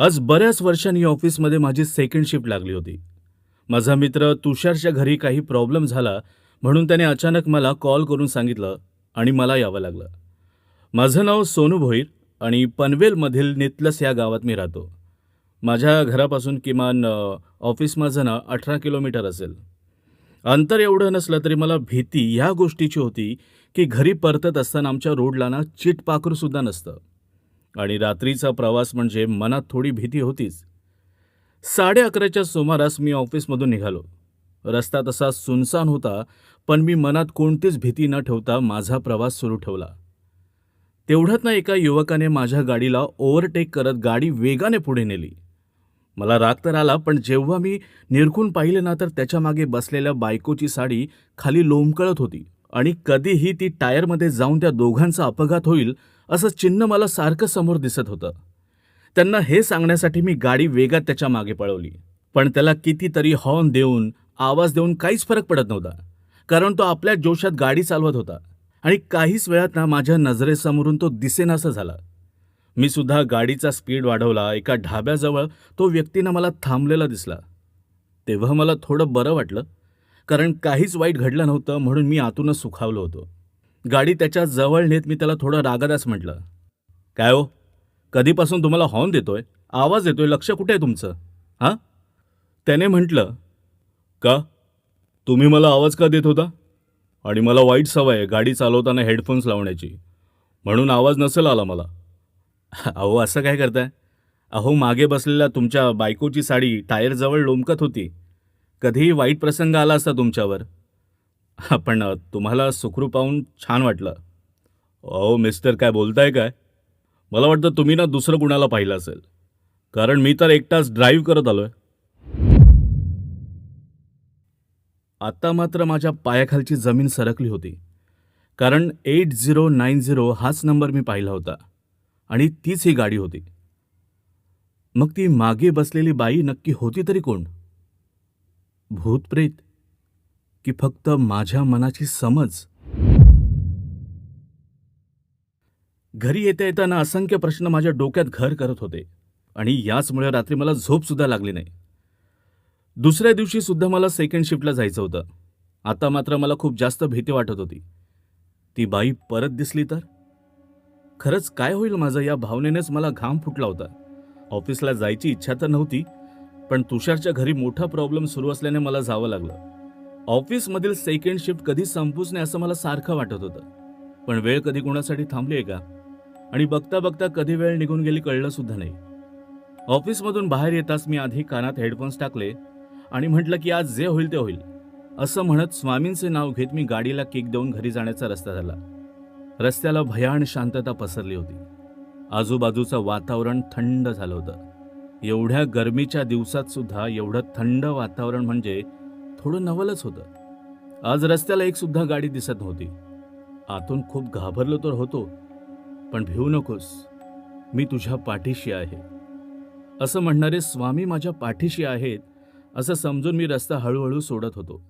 आज बऱ्याच वर्षांनी ऑफिसमध्ये माझी सेकंड शिफ्ट लागली होती. माझा मित्र तुषारच्या घरी काही प्रॉब्लेम झाला म्हणून त्याने अचानक मला कॉल करून सांगितलं आणि मला यावं लागलं. माझं नाव सोनू भोईर आणि पनवेलमधील नितलस या गावात मी राहतो. माझ्या घरापासून किमान ऑफिस माझं ना अठरा किलोमीटर असेल. अंतर एवढं नसलं तरी मला भीती ह्या गोष्टीची होती की घरी परतत असताना आमच्या रोडला ना चिटपाखरूसुद्धा नसतं. आणि रात्रीचा प्रवास म्हणजे मनात थोडी भीती होतीच. साडे अकराच्या सुमारास मी ऑफिसमधून निघालो. रस्ता तसा सुनसान होता पण मी मनात कोणतीच भीती न ठेवता माझा प्रवास सुरू ठेवला. तेवढ्यात ना एका युवकाने माझ्या गाडीला ओव्हरटेक करत गाडी वेगाने पुढे नेली. मला राग तर आला पण जेव्हा मी निरखून पाहिले ना तर त्याच्यामागे बसलेल्या बायकोची साडी खाली लोंबकळत होती आणि कधीही ती टायरमध्ये जाऊन त्या दोघांचा अपघात होईल असं चिन्ह मला सारखं समोर दिसत होतं. त्यांना हे सांगण्यासाठी मी गाडी वेगात त्याच्यामागे पळवली. पण त्याला कितीतरी हॉर्न देऊन आवाज देऊन काहीच फरक पडत नव्हता. कारण तो आपल्या जोशात गाडी चालवत होता. आणि काहीच वेळात ना माझ्या नजरेसमोरून तो दिसेनासा झाला. मी सुद्धा गाडीचा स्पीड वाढवला एका ढाब्याजवळ तो व्यक्तीनं मला थांबलेला दिसला. तेव्हा मला थोडं बरं वाटलं कारण काहीच वाईट घडलं नव्हतं म्हणून मी आतूनच सुखावलो होतो. गाडी त्याच्याजवळ नेत मी त्याला थोडं रागादास म्हटलं. काय हो? कधीपासून तुम्हाला हॉर्न देतोय? आवाज येतोय लक्ष कुठे आहे तुमचं? हां? त्याने म्हटलं का? तुम्ही मला आवाज का देत होता? आणि मला वाईट सवय आहे गाडी चालवताना हेडफोन्स लावण्याची. म्हणून आवाज नसेल आला मला. अहो असं काय करताय? अहो मागे बसलेल्या तुमच्या बायकोची साडी टायरजवळ लोंबकत होती. कधीही वाईट प्रसंग आला असता तुमच्यावर. पण तुम्हाला सुखरू पाहून छान वाटलं. अहो मिस्टर काय बोलताय काय? मला वाटतं तुम्ही ना दुसरं कुणाला पाहिलं असेल. कारण मी तर एकटाच ड्राईव्ह करत आलोय. आत्ता मात्र माझ्या पायाखालची जमीन सरकली होती. कारण एट झिरो नाईन झिरो हाच नंबर मी पाहिला होता. आणि तीच ही गाडी होती. मग ती मागे बसलेली बाई नक्की होती तरी कोण? भूतप्रेत. की फक्त माझ्या मनाची समज. घरी येता येताना असंख्य प्रश्न माझ्या डोक्यात घर करत होते आणि याचमुळे रात्री मला झोपसुद्धा लागली नाही. दुसऱ्या दिवशी सुद्धा मला सेकंड शिफ्टला जायचं होतं. आता मात्र मला खूप जास्त भीती वाटत होती. ती बाई परत दिसली तर? खरंच काय होईल माझं या भावनेनेच मला घाम फुटला होता. ऑफिसला जायची इच्छा तर नव्हती पण तुषारच्या घरी मोठा प्रॉब्लेम सुरू असल्याने मला जावं लागलं. ऑफिसमधील सेकंड शिफ्ट कधी संपूच नाही असं मला सारखं वाटत होतं. पण वेळ कधी कोणासाठी थांबली आहे का? आणि बघता बघता कधी वेळ निघून गेली कळलं सुद्धा नाही. ऑफिसमधून बाहेर येताच मी आधी कानात हेडफोन्स टाकले आणि म्हटलं की आज जे होईल ते होईल. असं म्हणत स्वामींचे नाव घेत मी गाडीला केक देऊन घरी जाण्याचा रस्ता झाला रस्त्याला भयान शांतता पसरली होती. आजूबाजूचं वातावरण थंड झालं होतं. एवढ्या गरमीच्या दिवसात सुद्धा एवढं थंड वातावरण म्हणजे थोडं नवलच होतं. आज रस्त्याला एक सुद्धा गाडी दिसत नव्हती. आतून खूप घाबरलो तर होतो पण भिवू नकोस. मी तुझ्या पाठीशी आहे. असं म्हणणारे स्वामी माझ्या पाठीशी आहेत असं समजून मी रस्ता हळूहळू सोडत होतो.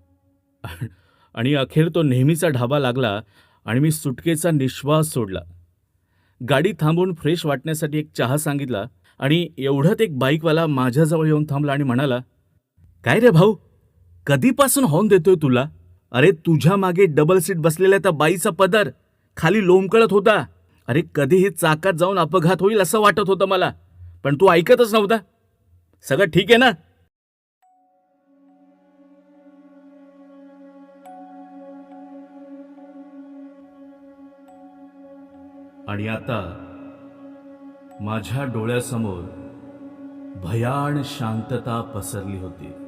आणि अखेर तो नेहमीचा ढाबा लागला आणि मी सुटकेचा निश्वास सोडला. गाडी थांबून फ्रेश वाटण्यासाठी एक चहा सांगितला आणि एवढ्यात एक बाईकवाला माझ्याजवळ येऊन थांबला आणि म्हणाला काय रे भाऊ कधीपासून हॉर्न देतोय तुला? अरे तुझ्या मागे डबल सीट बसलेल्या त्या बाईचा पदर. खाली लोंबकळत होता. अरे कधीही चाकात जाऊन अपघात होईल असं वाटत होतं मला. पण तू ऐकतच नव्हता. सगळं ठीक आहे ना? आणि आता माझ्या डोळ्यासमोर भयान शांतता पसरली होती.